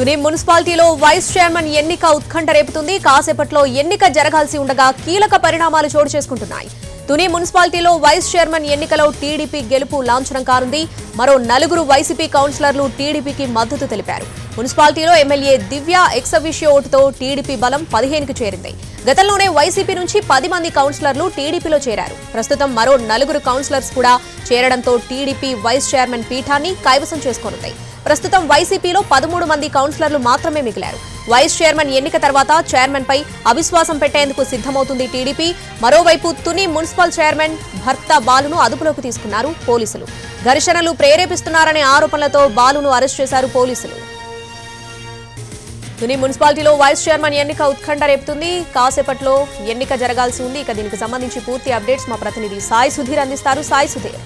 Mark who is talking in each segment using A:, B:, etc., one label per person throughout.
A: తుని మున్సిపాలిటీలో vice chairman ఎన్నిక ఉత్కంఠ రేపుతుంది. కాసేపట్లో ఎన్నిక జరగాల్సి ఉండగా కీలక పరిణామాలు చోటు చేసుకుంటున్నాయి. తుని మున్సిపాలిటీలో వైస్ చైర్మన్ ఎన్నికలో టీడీపీ గెలుపు లాంఛనం కానుంది. మరో నలుగురు వైసీపీ కౌన్సిలర్లు టీడీపీకి మద్దతు తెలిపారు. మున్సిపాలిటీలో ఎమ్మెల్యే దివ్య ఎక్సవిషియో ఓటుతో టీడీపీ బలం పదిహేనుకు చేరింది. గతంలోనే వైసీపీ నుంచి పది మంది కౌన్సిలర్లు టీడీపీలో చేరారు. ప్రస్తుతం మరో నలుగురు కౌన్సిలర్స్ కూడా చేరడంతో టీడీపీ వైస్ చైర్మన్ పీఠాన్ని కైవసం చేసుకోనుంది. ప్రస్తుతం వైసీపీలో పదమూడు మంది కౌన్సిలర్లు మాత్రమే మిగిలారు. వైస్ చైర్మన్ ఎన్నిక తర్వాత చైర్మన్ పై అవిశ్వాసం పెట్టేందుకు సిద్ధమవుతుంది టీడీపీ. మరోవైపు తుని మున్సిపల్ చైర్మన్ భర్త బాలును అదుపులోకి తీసుకున్నారు పోలీసులు. ఘర్షణలు ప్రేరేపిస్తున్నారనే ఆరోపణలతో బాలును అరెస్ట్ చేశారు పోలీసులు. తుని మున్సిపాలిటీలో వైస్ చైర్మన్ ఎన్నిక ఉత్కంఠ రేపుతుంది. కాసేపట్లో ఎన్నిక జరగాల్సి ఉంది. ఇక దీనికి సంబంధించి పూర్తి అప్డేట్స్ మా ప్రతినిధి సాయి సుధీర్ అందిస్తారు. Sai Sudheer.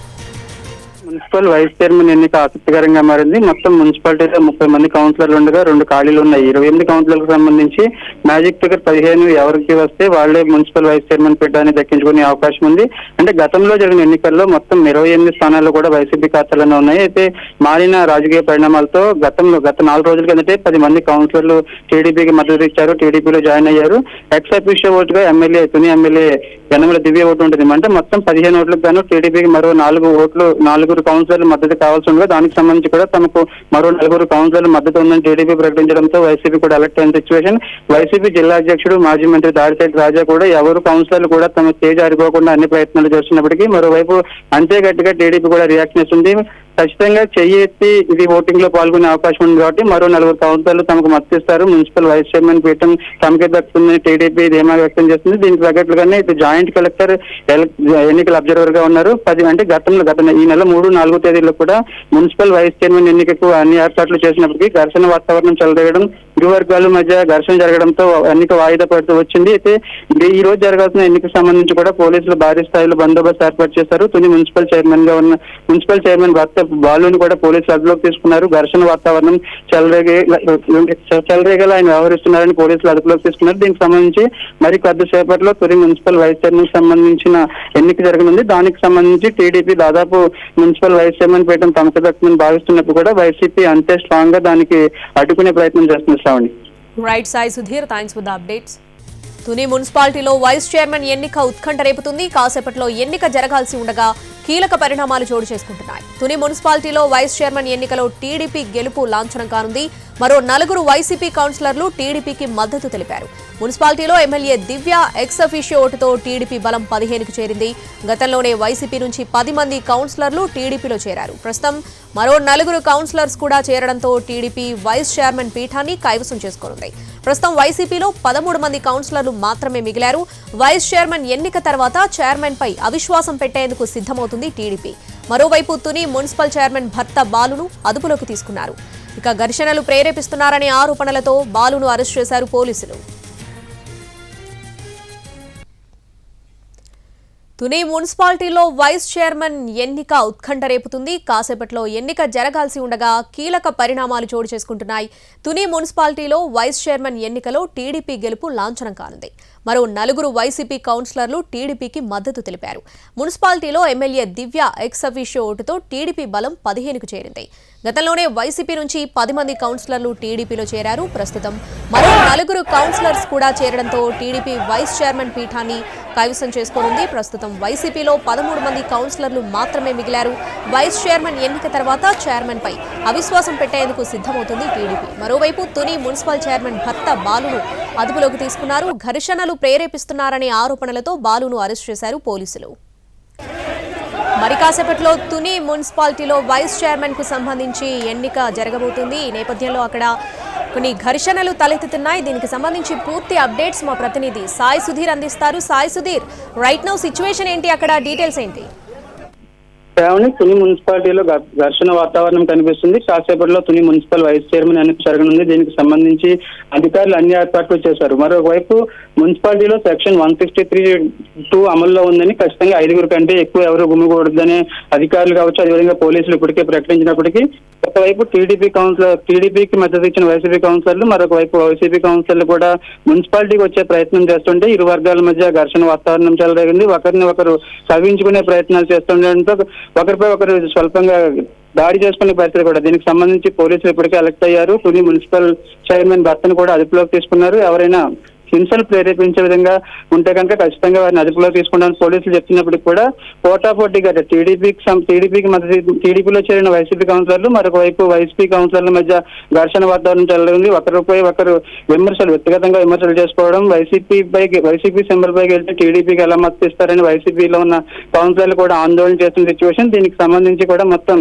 B: Municipal vice chairman ఎన్నిక ఆసక్తికరంగా మారింది. మొత్తం మున్సిపాలిటీలో ముప్పై మంది కౌన్సిలర్లు ఉండగా రెండు ఖాళీలు ఉన్నాయి. ఇరవై ఎనిమిది కౌన్సిలర్లకు సంబంధించి మ్యాజిక్ ఫిగర్ పదిహేను ఎవరికి వస్తే వాళ్ళే మున్సిపల్ వైస్ చైర్మన్ పీఠాన్ని దక్కించుకునే అవకాశం ఉంది. అంటే గతంలో జరిగిన ఎన్నికల్లో మొత్తం ఇరవై ఎనిమిది స్థానాల్లో కూడా వైసీపీ ఖాతాలోనే ఉన్నాయి. అయితే మారిన రాజకీయ పరిణామాలతో గతంలో గత నాలుగు రోజుల కిందటే పది మంది కౌన్సిలర్లు టీడీపీకి మద్దతు ఇచ్చారు. టీడీపీలో జాయిన్ అయ్యారు. Ex official ఓటుగా MLA Tuni MLA Yanamala Divya vote ఉంటుంది. అంటే మొత్తం పదిహేను ఓట్లకు గాను టీడీపీకి మరో నాలుగు ఓట్లు నాలుగు కౌన్సిలర్లు మద్దతు కావాల్సి ఉండగా దానికి సంబంధించి కూడా తమకు మరో నలుగురు కౌన్సిలర్లు మద్దతు ఉందని టీడీపీ ప్రకటించడంతో వైసీపీ కూడా అలర్ట్ అయిన సిచ్యువేషన్. వైసీపీ జిల్లా అధ్యక్షుడు మాజీ మంత్రి దాడిశెట్టి రాజా కూడా ఎవరు కౌన్సిలర్లు కూడా తమ తేజ్ ఆరిపోకుండా అన్ని ప్రయత్నాలు చేస్తున్నప్పటికీ మరోవైపు అంతే గట్టిగా టీడీపీ కూడా రియాక్షన్ ఇస్తుంది ఖచ్చితంగా చెయ్యి ఇది ఓటింగ్లో పాల్గొనే అవకాశం ఉంది కాబట్టి మరో నలుగురు కౌన్సిలర్లు తమకు మద్దతిస్తారు. మున్సిపల్ వైస్ చైర్మన్ పీఠం తమకే దక్కుతుందని టీడీపీ ధీమా వ్యక్తం చేస్తుంది. దీనికి తగ్గట్లుగానే ఇది జాయింట్ కలెక్టర్ ఎన్నికల అబ్జర్వర్గా ఉన్నారు. పది అంటే గతంలో గత ఈ నెల మూడు నాలుగు తేదీల్లో కూడా మున్సిపల్ వైస్ చైర్మన్ ఎన్నికకు అన్ని ఏర్పాట్లు చేసినప్పటికీ ఘర్షణ వాతావరణం చెలరేగడం ఇరు వర్గాల మధ్య ఘర్షణ జరగడంతో ఎన్నిక వాయిదా పడుతూ వచ్చింది. అయితే ఈ రోజు జరగాల్సిన ఎన్నికకు సంబంధించి కూడా పోలీసులు భారీ స్థాయిలో బందోబస్తు ఏర్పాటు చేశారు. తుని మున్సిపల్ చైర్మన్గా ఉన్న మున్సిపల్ చైర్మన్ భర్త బాలుని కూడా పోలీసులు అదుపులోకి తీసుకున్నారు. ఘర్షణ వాతావరణం చెలరేగే చెలరేగేలా ఆయన వ్యవహరిస్తున్నారని పోలీసులు అదుపులోకి తీసుకున్నారు. దీనికి సంబంధించి మరి కొద్దిసేపట్లో తుని మున్సిపల్ వైస్ చైర్మన్ సంబంధించిన ఎన్నిక జరగనుంది. దానికి సంబంధించి టీడీపీ దాదాపు మున్సిపల్ వైస్ చైర్మన్ పీఠం తమకు దక్కుమని భావిస్తున్నప్పుడు కూడా వైసీపీ అంతే స్ట్రాంగ్గా దానికి అడ్డుకునే ప్రయత్నం చేస్తుంది. Sravani.
A: Right Sai Sudheer thanks for the updates Tuni మున్సిపాలిటీలో వైస్ చైర్మన్ ఎన్నిక ఉత్కంఠ రేపుతుంది. కాసేపట్లో ఎన్నిక జరగాల్సి ఉండగా కీలక పరిణామాలు చోటు చేసుకుంటున్నాయి. తుని మున్సిపాలిటీలో వైస్ చైర్మన్ ఎన్నికలో టీడీపీ గెలుపు లాంఛనం కానుంది. మరో నలుగురు వైసీపీ కౌన్సిలర్లు టీడీపీకి మద్దతు తెలిపారు. మున్సిపాలిటీలో ఎమ్మెల్యే దివ్య ఎక్స్ ఓటుతో టీడీపీ బలం పదిహేనుకు చేరింది. గతంలోనే వైసీపీ నుంచి పది మంది కౌన్సిలర్లు టీడీపీలో చేరారు. ప్రస్తుతం మరో నలుగురు కౌన్సిలర్స్ కూడా చేరడంతో టీడీపీ వైస్ చైర్మన్ పీఠాన్ని కైవసం చేసుకోనుంది. ప్రస్తుతం వైసీపీలో పదమూడు మంది కౌన్సిలర్లు మాత్రమే మిగిలారు. వైస్ చైర్మన్ ఎన్నిక తర్వాత చైర్మన్ పై అవిశ్వాసం పెట్టేందుకు సిద్ధమవుతుంది టీడీపీ. మరోవైపు తుని మున్సిపల్ చైర్మన్ భర్త బాలును అదుపులోకి తీసుకున్నారు. ఇక ఘర్షణలు ప్రేరేపిస్తున్నారనే ఆరోపణలతో బాలును అరెస్ట్ చేశారు పోలీసులు. తుని మున్సిపాలిటీలో వైస్ చైర్మన్ ఎన్నిక ఉత్కంఠ రేపుతుంది. కాసేపట్లో ఎన్నిక జరగాల్సి ఉండగా కీలక పరిణామాలు చోటు చేసుకుంటున్నాయి. తుని మున్సిపాలిటీలో వైస్ చైర్మన్ ఎన్నికలో టీడీపీ గెలుపు లాంఛనం కానుంది. మరో నలుగురు వైసీపీ కౌన్సిలర్లు టీడీపీకి మద్దతు తెలిపారు. మున్సిపాలిటీలో ఎమ్మెల్యే దివ్య ఎక్స్ ఓటుతో టీడీపీ బలం పదిహేనుకు చేరింది. గతంలోనే వైసీపీ నుంచి పది మంది కౌన్సిలర్లు టీడీపీలో చేరారు. ప్రస్తుతం మరో నలుగురు కౌన్సిలర్స్ కూడా చేరడంతో టీడీపీ వైస్ చైర్మన్ పీఠాన్ని కైవసం చేసుకోనుంది. ప్రస్తుతం వైసీపీలో పదమూడు మంది కౌన్సిలర్లు మాత్రమే మిగిలారు. వైస్ చైర్మన్ ఎన్నిక తర్వాత చైర్మన్ పై అవిశ్వాసం పెట్టేందుకు సిద్ధమవుతుంది టీడీపీ. మరోవైపు తుని మున్సిపల్ చైర్మన్ భర్త బాలును అదుపులోకి తీసుకున్నారు. ఘర్షణలు ప్రేరేపిస్తున్నారనే ఆరోపణలతో బాలును అరెస్ట్ చేశారు పోలీసులు. మరి కాసేపట్లో తుని మున్సిపాలిటీలో వైస్ చైర్మన్కు సంబంధించి ఎన్నిక జరగబోతుంది. ఈ నేపథ్యంలో అక్కడ కొన్ని ఘర్షణలు తలెత్తుతున్నాయి. దీనికి సంబంధించి పూర్తి అప్డేట్స్ మా ప్రతినిధి సాయి సుధీర్ అందిస్తారు. Sai Sudheer right now situation ఏంటి? అక్కడ డీటెయిల్స్ ఏంటి?
B: శ్రావణి తుని మున్సిపాలిటీలో ఘర్షణ వాతావరణం కనిపిస్తుంది. కాసేపట్లో తుని మున్సిపల్ వైస్ చైర్మన్ ఎన్నిక జరగనుంది. దీనికి సంబంధించి అధికారులు అన్ని ఏర్పాట్లు చేశారు. మరోవైపు మున్సిపాలిటీలో section one sixty three two అమల్లో ఉందని ఖచ్చితంగా ఐదుగురు కంటే ఎక్కువ ఎవరు గుమ్మకూడదని అధికారులు కావచ్చు అదేవిధంగా పోలీసులు ఇప్పటికే ప్రకటించినప్పటికీ ఒకవైపు టీడీపీ కౌన్సిలర్ టీడీపీకి మద్దతు ఇచ్చిన వైసీపీ కౌన్సిలర్లు మరొక వైపు వైసీపీ కౌన్సిలర్లు కూడా మున్సిపాలిటీకి వచ్చే ప్రయత్నం చేస్తుంటే ఇరు వర్గాల మధ్య ఘర్షణ వాతావరణం చెలరేగింది. ఒకరిని ఒకరు సవించుకునే ప్రయత్నాలు చేస్తుండడంతో ఒకరిపై ఒకరు స్వల్పంగా దాడి చేసుకునే పరిస్థితి కూడా దీనికి సంబంధించి పోలీసులు ఇప్పటికే అలర్ట్ అయ్యారు. కొన్ని మున్సిపల్ చైర్మన్ భర్తను కూడా అదుపులోకి తీసుకున్నారు. ఎవరైనా హింసలు ప్రేరేపించే విధంగా ఉంటే కనుక ఖచ్చితంగా వారిని అదుపులో తీసుకుంటామని పోలీసులు చెప్తున్నప్పటికీ కూడా పోటాపోటీగా టీడీపీకి టీడీపీకి మద్దతు టీడీపీలో చేరిన వైసీపీ కౌన్సిలర్లు మరొకవైపు వైసీపీ కౌన్సిలర్ల మధ్య ఘర్షణ వాతావరణం చెలరింది ఒకరిపై ఒకరు విమర్శలు వ్యక్తిగతంగా విమర్శలు చేసుకోవడం వైసీపీ పై వైసీపీ సింబల్ పైకి వెళ్తే టీడీపీకి ఎలా మద్దతు ఇస్తారని వైసీపీలో ఉన్న కౌన్సిలర్లు కూడా ఆందోళన చేస్తున్న సిచ్యువేషన్ దీనికి సంబంధించి కూడా మొత్తం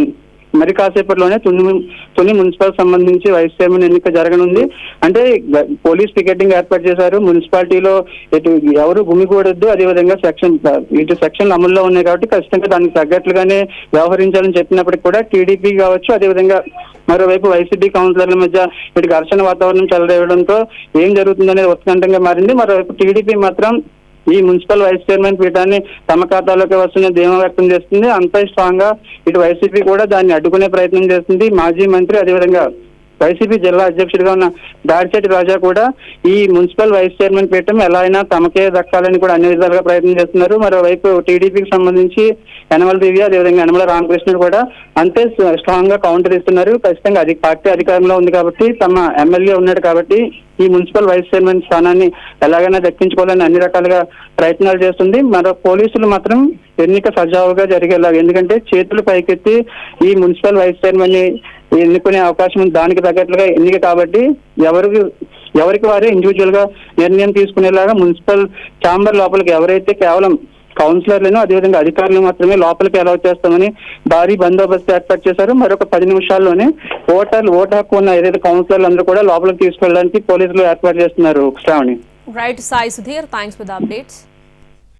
B: మరి కాసేపట్లోనే తుని మున్- తుని మున్సిపల్ సంబంధించి వైస్ చైర్మన్ ఎన్నిక జరగనుంది. అంటే పోలీస్ పికెటింగ్ ఏర్పాటు చేశారు. మున్సిపాలిటీలో ఇటు ఎవరు గుమికూడద్దు అదేవిధంగా సెక్షన్ ఇటు సెక్షన్ అమల్లో ఉన్నాయి కాబట్టి ఖచ్చితంగా దానికి తగ్గట్లుగానే వ్యవహరించాలని చెప్పినప్పటికీ కూడా టీడీపీ కావచ్చు అదేవిధంగా మరోవైపు వైసీపీ కౌన్సిలర్ల మధ్య ఇటు ఘర్షణ వాతావరణం చెలరేయడంతో ఏం జరుగుతుందనేది ఉత్కంఠంగా మారింది. మరోవైపు టీడీపీ మాత్రం ఈ మున్సిపల్ వైస్ చైర్మన్ పీఠాన్ని తమ ఖాతాలోకి వస్తున్న ధీమా వ్యక్తం చేస్తుంది. అంతే స్ట్రాంగ్గా ఇటు వైసీపీ కూడా దాన్ని అడ్డుకునే ప్రయత్నం చేస్తుంది. మాజీ మంత్రి అదేవిధంగా వైసీపీ జిల్లా అధ్యక్షుడిగా ఉన్న దాడిశెట్టి రాజా కూడా ఈ మున్సిపల్ వైస్ చైర్మన్ పీఠం ఎలా అయినా తమకే దక్కాలని కూడా అన్ని విధాలుగా ప్రయత్నం చేస్తున్నారు. మరోవైపు టీడీపీకి సంబంధించి యనమల దివ్య అదేవిధంగా యనమల రామకృష్ణుడు కూడా అంతే స్ట్రాంగ్గా కౌంటర్ ఇస్తున్నారు. ఖచ్చితంగా అది పార్టీ అధికారంలో ఉంది కాబట్టి తమ ఎమ్మెల్యే ఉన్నాడు కాబట్టి ఈ మున్సిపల్ వైస్ చైర్మన్ స్థానాన్ని ఎలాగైనా దక్కించుకోవాలని అన్ని రకాలుగా ప్రయత్నాలు చేస్తుంది. మరో పోలీసులు మాత్రం ఎన్నిక సజావుగా జరిగేలాగా. ఎందుకంటే చేతులు పైకెత్తి ఈ మున్సిపల్ వైస్ చైర్మన్ ఎన్నుకునే అవకాశం ఉంది. దానికి తగ్గట్లుగా ఎన్నిక కాబట్టి ఎవరికి ఎవరికి వారే ఇండివిజువల్గా నిర్ణయం తీసుకునేలాగా మున్సిపల్ ఛాంబర్ లోపలికి ఎవరైతే కేవలం కౌన్సిలర్లను అదేవిధంగా అధికారులు మాత్రమే లోపలికి అలౌ చేస్తామని భారీ బందోబస్తు ఏర్పాటు చేశారు. మరొక పది నిమిషాల్లోనే ఓటర్లు ఓటు హక్కు ఉన్న ఏదైతే కౌన్సిలర్లు అందరూ కూడా లోపలికి తీసుకెళ్ళడానికి పోలీసులు ఏర్పాటు చేస్తున్నారు. Sravani.
A: Right Sai Sudheer thanks for the updates